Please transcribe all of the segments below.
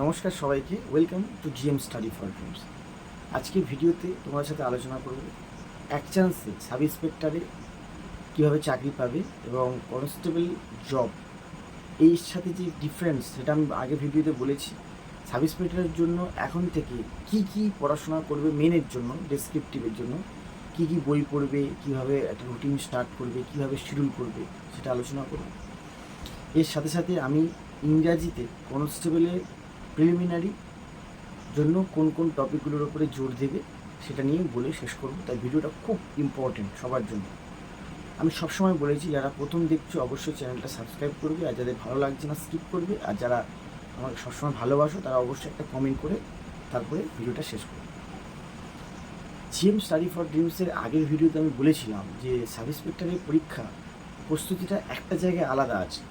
নমস্কার সবাইকে welcome to GM study for dreams আজকের ভিডিওতে তোমার সাথে আলোচনা করব এক চান্সে সাব ইন্সপেক্টরে কীভাবে চাকরি পাবে এবং কনস্টেবল জব এই সাথে যে ডিফারেন্স সেটা আমি আগে ভিডিওতে বলেছি। সাব ইন্সপেক্টরের জন্য এখন থেকে কি কি পড়াশোনা করবে মেনের জন্য ডেসক্রিপটিভের জন্য, কি কি বই পড়বে, কীভাবে একটা রুটিন স্টার্ট করবে, কীভাবে শিডিউল করবে, সেটা আলোচনা করব। এর সাথে সাথে আমি ইংরাজিতে কনস্টেবলের প্রিলিমিনারি জন্য কোন কোন টপিকগুলোর উপরে জোর দেবে সেটা নিয়ে বলে শেষ করব। তাই ভিডিওটা খুব ইম্পর্টেন্ট সবার জন্য। আমি সবসময় বলেছি, যারা প্রথম দেখছ অবশ্যই চ্যানেলটা সাবস্ক্রাইব করবে, আর যাদের ভালো লাগছে না স্কিপ করবে, আর যারা আমাকে সবসময় ভালোবাসো, তারা অবশ্যই একটা কমেন্ট করে তারপরে ভিডিওটা শেষ করবে। জিএম স্টাডি ফর ড্রিমসের আগের ভিডিওতে আমি বলেছিলাম যে সাব ইন্সপেক্টরের পরীক্ষা, প্রস্তুতিটা একটা জায়গায় আলাদা আছে।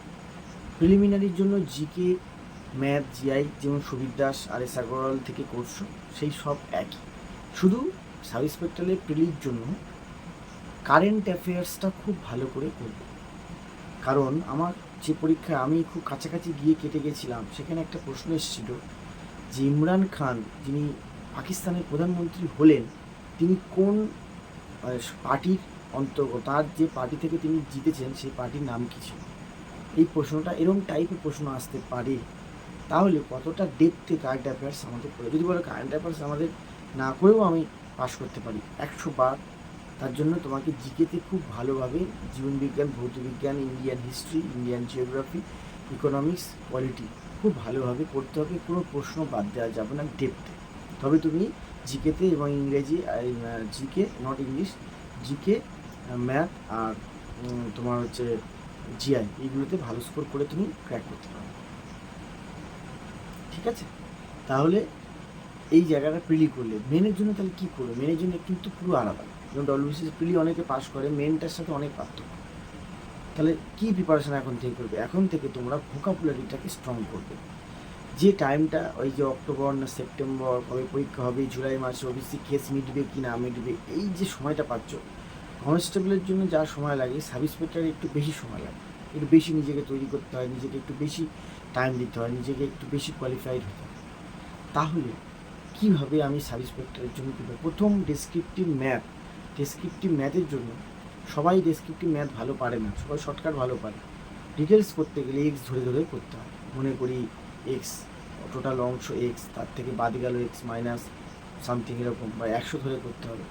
প্রিলিমিনারির জন্য জিকে ম্যাথ জিআই যেমন সুবীর দাস আর এস আগরওয়াল থেকে করছ সেই সব একই। শুধু সাব ইন্সপেক্টরের প্রিলির জন্য কারেন্ট অ্যাফেয়ার্সটা খুব ভালো করে করবে। কারণ আমার যে পরীক্ষায় আমি খুব কাছাকাছি গিয়ে কেটে গেছিলাম, সেখানে একটা প্রশ্ন এসেছিল যে ইমরান খান, যিনি পাকিস্তানের প্রধানমন্ত্রী হলেন, তিনি কোন পার্টির অন্তর্গত, তার যে পার্টি থেকে তিনি জিতেছেন, সেই পার্টির নাম কী ছিল? এই প্রশ্নটা এরকম টাইপের প্রশ্ন আসতে পারে তাহলে কতটা ডেপথে কারেন্ট অ্যাফেয়ার্স আমাদের পড়ে যদি বলো কারেন্ট অ্যাফেয়ার্স আমাদের না করেও আমি পাস করতে পারি, একশো বার। তার জন্য তোমাকে জিকেতে খুব ভালোভাবে জীবনবিজ্ঞান ভৌতবিজ্ঞান Indian history Indian geography economics polity খুব ভালোভাবে পড়তে হবে, কোনো প্রশ্ন বাদ দেওয়া যাবে না ডেপথে তবে তুমি জিকেতে এবং ইংরেজি GK not English GK math আর তোমার হচ্ছে জিআই এইগুলোতে ভালো স্কোর করে তুমি ক্র্যাক করতে পারো ঠিক আছে? তাহলে এই জায়গাটা প্রিলি করলে মেনের জন্য তাহলে কী করবে? মেনের জন্য কিন্তু পুরো আলাদা। যেমন ডব্লিউবিসিএস প্রিলি অনেকে পাস করে মেনটার সাথে অনেক পার্থক্য। তাহলে কী প্রিপারেশান এখন থেকে করবে? এখন থেকে তোমরা ভোকাবুলারিটাকে স্ট্রং করবে। যে টাইমটা ওই যে অক্টোবর না সেপ্টেম্বর, কবে পরীক্ষা হবে, জুলাই মাসে ওবিসি কেস মিটবে কি না মিটবে, এই যে সময়টা পাচ্ছ কনস্টেবলের জন্য যা সময় লাগে সাব ইন্সপেক্টরের একটু বেশি সময় লাগে। একটু বেশি নিজেকে তৈরি করতে হয়, নিজেকে একটু বেশি টাইম দিতে হয়, নিজেকে একটু বেশি কোয়ালিফাইড হতে হয়। তাহলে কীভাবে আমি সাব ইন্সপেক্টরের জন্য কীভাবে প্রথম ডেসক্রিপটিভ ম্যাথ ডেসক্রিপটিভ ম্যাথের জন্য সবাই ডেসক্রিপটিভ ম্যাথ ভালো পারে না, সবাই শর্টকাট ভালো পারে। ডিটেলস করতে গেলে এক্স ধরে ধরে করতে হয়। মনে করি এক্স টোটাল অংশ এক্স তার থেকে বাদে গেল এক্স মাইনাস সামথিং এরকম বা একশো ধরে করতে হবে।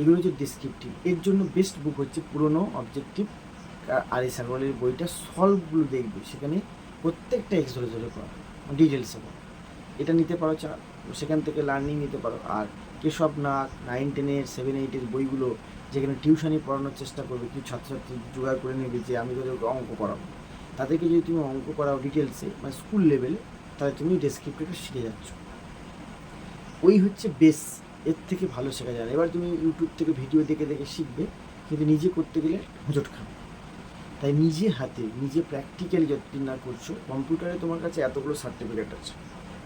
এগুলো হচ্ছে ডেসক্রিপটিভ এর জন্য বেস্ট বুক হচ্ছে পুরনো অবজেক্টিভ এই সাগরের বইটা সলভগুলো দেখবে। সেখানে প্রত্যেকটা এক্স ধরে ধরে করা ডিটেলসে এটা নিতে পারো চা, সেখান থেকে লার্নিং নিতে পারো। আর কেশব নাগ নাইন টেনের সেভেন এইটের বইগুলো যেখানে টিউশনি পড়ানোর চেষ্টা করবে, কিছু ছাত্রছাত্রী জোগাড় করে নেবে যে আমি তোদের অঙ্ক করাবো তাদেরকে যদি তুমি অঙ্ক করাও ডিটেলসে মানে স্কুল লেভেলে তাহলে তুমি ডেসক্রিপ্টিভটা শিখে যাচ্ছ। ওই হচ্ছে বেস এর থেকে ভালো শেখা যায়। এবার তুমি ইউটিউব থেকে ভিডিও দেখে দেখে শিখবে, কিন্তু নিজে করতে গেলে হোঁচট খাবে। তাই নিজে হাতে, নিজে প্র্যাকটিক্যালি যতদিন না করছ কম্পিউটারে তোমার কাছে এতগুলো সার্টিফিকেট আছে।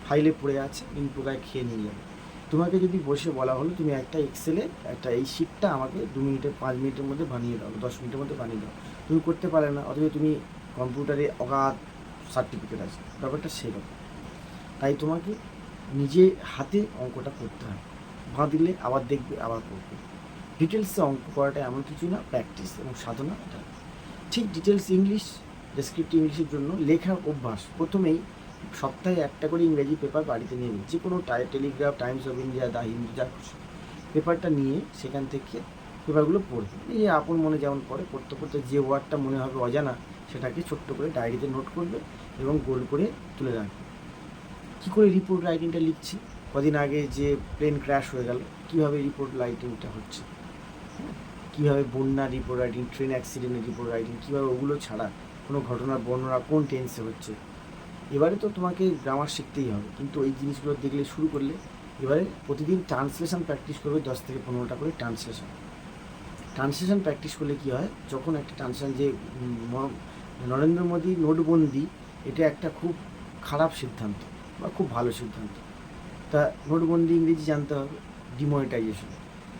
ফাইলে পড়ে আছে ইনপুটায় খেয়ে নিয়ে যাবে। তোমাকে যদি বসে বলা হলো, তুমি একটা এক্সেলে একটা এই শিটটা আমাকে দু মিনিটে, পাঁচ মিনিটের মধ্যে বানিয়ে দাও, দশ মিনিটের মধ্যে বানিয়ে দাও। তুমি করতে পারে না, অথচ তুমি কম্পিউটারে অগাধ সার্টিফিকেট আছে। ব্যাপারটা সেরকম। তাই তোমাকে নিজে হাতে অঙ্কটা করতে হয় দিলে আবার দেখবে, আবার করবে। ডিটেলসে অঙ্ক করাটা এমন কিছু না প্র্যাকটিস এবং সাধনা এটা। ঠিক ডিটেলস ইংলিশ ডেসক্রিপ্টিভ ইংলিশের জন্য লেখার অভ্যাস। প্রথমেই সপ্তাহে একটা করে ইংরেজি পেপার বাড়িতে নিয়ে নিই যে কোনো Telegraph Times of India the Hindu যা খুশি। পেপারটা নিয়ে সেখান থেকে পেপারগুলো পড়বে নিজে আপন মনে যেমন পড়ে পড়তে পড়তে যে ওয়ার্ডটা মনে হবে অজানা, সেটাকে ছোট্ট করে ডায়েরিতে নোট করবে এবং গোল করে তুলে রাখবে কী করে রিপোর্ট রাইটিংটা লিখছি? কদিন আগে যে প্লেন ক্র্যাশ হয়ে গেল, কীভাবে রিপোর্ট রাইটিংটা হচ্ছে? হ্যাঁ? কীভাবে বন্যা রিপোর্ট রাইটিং ট্রেন অ্যাক্সিডেন্টের রিপোর্ট রাইটিং কীভাবে ওগুলো ছাড়া কোনো ঘটনার বর্ণনা, কোন টেন্সে হচ্ছে? এবারে তো তোমাকে গ্রামার শিখতেই হবে। কিন্তু এই জিনিসগুলো দেখলে শুরু করলে এবারে প্রতিদিন ট্রান্সলেশন প্র্যাকটিস করবে দশ থেকে পনেরোটা করে ট্রান্সলেশন ট্রান্সলেশন প্র্যাকটিস করলে কী হয়? যখন একটা ট্রান্সলেশন যে নরেন্দ্র মোদী নোটবন্দি, এটা একটা খুব খারাপ সিদ্ধান্ত বা খুব ভালো সিদ্ধান্ত। তা নোটবন্দি ইংরেজি জানতে হবে ডিমনিটাইজেশন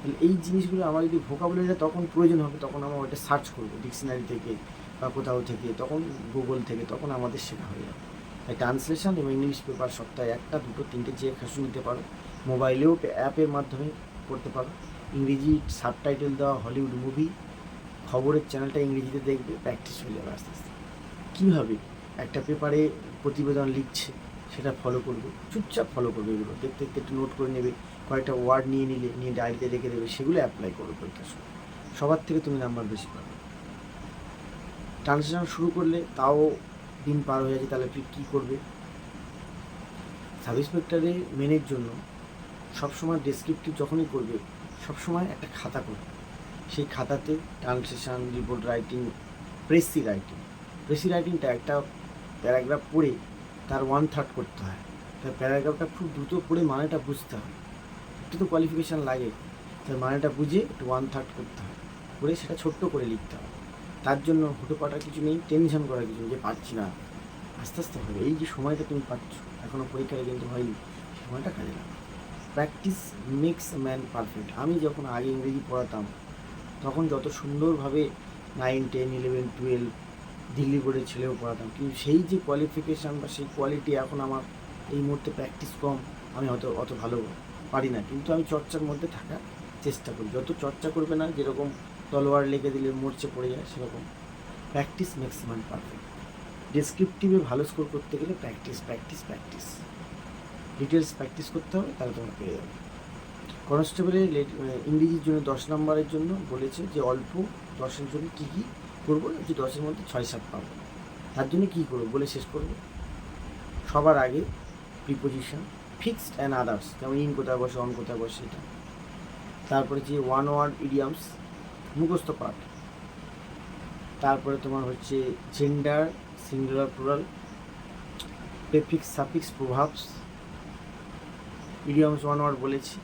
তাহলে এই জিনিসগুলো আমার যদি ভোকাবুলারিটা তখন প্রয়োজন হবে, তখন আমরা ওটা সার্চ করব ডিকশনারি থেকে বা কোথাও থেকে, তখন গুগল থেকে, তখন আমাদের শেখা হয়ে যাবে। তাই ট্রান্সলেশন এবং ইংলিশ পেপার সপ্তাহে একটা, দুটো, তিনটে যে খাসু নিতে পারো। মোবাইলেও অ্যাপের মাধ্যমে পড়তে পারো। ইংরেজি সাবটাইটেল দেওয়া হলিউড মুভি খবরের চ্যানেলটা ইংরেজিতে দেখবে প্র্যাকটিস হয়ে যাবে আস্তে আস্তে। কীভাবে একটা পেপারে প্রতিবেদন লিখছে, সেটা ফলো করবে, চুপচাপ ফলো করবে এগুলো। দেখতে দেখতে একটু নোট করে নেবে। কয়েকটা ওয়ার্ড নিয়ে নিলে, নিয়ে ডায়েরিতে রেখে দেবে, সেগুলো অ্যাপ্লাই করবে পরীক্ষার সময় সবার থেকে তুমি নাম্বার বেশি পাবে। ট্রান্সলেশন শুরু করলে তাও দিন পার হয়ে যাচ্ছে, তাহলে তুই কী করবে? সাব ইন্সপেক্টরে মেনের জন্য সবসময় ডেসক্রিপটিভ যখনই করবে, সবসময় একটা খাতা করবে। সেই খাতাতে translation report writing precis writing precis রাইটিংটা একটা প্যারাগ্রাফ পড়ে, তার ওয়ান থার্ড করতে হয়। তার প্যারাগ্রাফটা খুব দ্রুত পড়ে, মানেটা বুঝতে হয় একটু তো কোয়ালিফিকেশান লাগে। তার মানেটা বুঝে একটু ওয়ান থার্ড করতে হয় করে সেটা ছোট্ট করে লিখতে হয় তার জন্য হুটো পাটার কিছু নেই টেনশন করার কিছু নেই, যে পারছি না। আস্তে আস্তে হবে। এই যে সময়টা তুমি পাচ্ছ এখনও পরীক্ষাটা কিন্তু হয়নি, সময়টা কাজে লাগবে। প্র্যাকটিস মেক্স ম্যান পারফেক্ট আমি যখন আগে ইংরেজি পড়াতাম, তখন যত সুন্দরভাবে nine ten eleven twelve Delhi বোর্ডের ছেলেও পড়াতাম। কিন্তু সেই যে কোয়ালিফিকেশান বা সেই কোয়ালিটি এখন আমার এই মুহূর্তে প্র্যাকটিস কম, আমি হয়তো অত ভালো পারি না কিন্তু আমি চর্চার মধ্যে থাকার চেষ্টা করি। যত চর্চা করবে না যেরকম তলোয়ার লেগে দিলে মরচে পড়ে যায় সেরকম প্র্যাকটিস ম্যাক্সিমাম পারফেক্ট ডেসক্রিপটিভে ভালো স্কোর করতে গেলে practice practice practice details practice করতে হবে তাহলে তোমরা পেয়ে যাবে। আহ, ইংরেজির জন্য দশ নম্বরের জন্য বলেছে যে অল্প দশের জন্য কী কী করব যে দশের মধ্যে ছয় সাত পাবো। তার জন্য কী করব বলে শেষ করব। সবার আগে প্রিপোজিশন ফিক্সড অ্যান্ড আদার্স যেমন ইন কোথায় বসে অন কোথায় বসে এটা। তারপরে যে ওয়ান ওয়ার্ড ইডিয়ামস মুখস্থ পাঠ তারপরে তোমার হচ্ছে gender singular plural prefix suffix proverbs idioms one word বলেছি।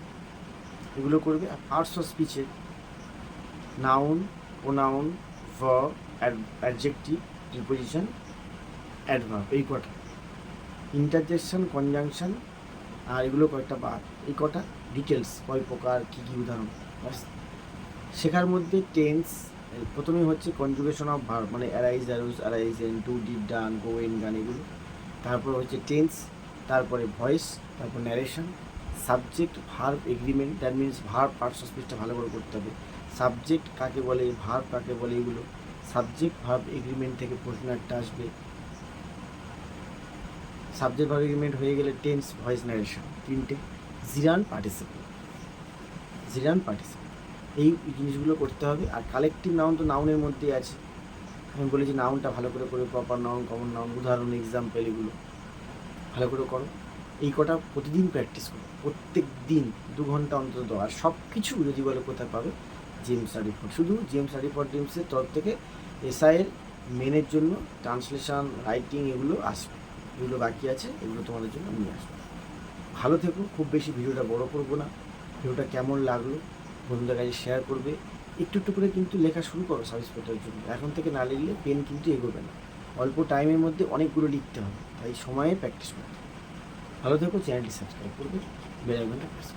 এগুলো করবে। আর পার্টস অফ স্পিচের নাউন প্রোনাউন ভ অ্যাডজেক্টিভ প্রিপোজিশন অ্যাডভার্ব এই কটা। ইন্টারজেকশন কনজাংশন আর এগুলো কয়েকটা বাদ এই কটা ডিটেলস কয় প্রকার, কী কী উদাহরণ? শেখার মধ্যে টেন্স প্রথমে হচ্ছে কনজুগেশন অফ ভার্ব মানে arise arose arisen do did done go and gone এগুলো। তারপর হচ্ছে টেন্স তারপরে ভয়েস তারপর narration subject verb agreement that means verb parts of স্পিচটা ভালো করে করতে হবে। সাবজেক্ট কাকে বলে ভার্ব কাকে বলে এগুলো। সাবজেক্ট ভার্ব এগ্রিমেন্ট থেকে প্রশ্ন একটা আসবে। সাবজেক্ট ভার্ব এগ্রিমেন্ট হয়ে গেলে টেন্স ভয়েস ন্যারেশন তিনটে। জিরান পার্টিসিপেট জিরান পার্টিসিপেট এই জিনিসগুলো করতে হবে। আর কালেকটিভ নাউন তো নাউনের মধ্যেই আছে। আমি বলেছি নাউনটা ভালো করে করে প্রপার নাউন কমন নাউন উদাহরণ এক্সাম্পল এগুলো ভালো করে করো। এই কটা প্রতিদিন প্র্যাকটিস করো। প্রত্যেক দিন দু ঘণ্টা অন্তত। দাও আর সব কিছু যদি বলে কোথায় পাবে? জেমস আরিফোর্ড শুধু জেমস আরিফোর্ড জেমসের তরফ থেকে এসআইয়ের মেনের জন্য ট্রান্সলেশন রাইটিং এগুলো আসবে। এগুলো বাকি আছে, এগুলো তোমাদের জন্য নিয়ে আসব। ভালো থেকো, খুব বেশি ভিডিওটা বড় করব না। ভিডিওটা কেমন লাগল, বন্ধুদের কাছে শেয়ার করবে। একটু একটু করে কিন্তু লেখা শুরু করো সার্ভিস পেটার জন্য। এখন থেকে না লিখলে পেন কিন্তু এগোবে না। অল্প টাইমের মধ্যে অনেকগুলো লিখতে হবে। তাই সময়ে প্র্যাকটিস করতে। ভালো থেকো চ্যানেলটি সাবস্ক্রাইব করবে বেড়ে প্রেস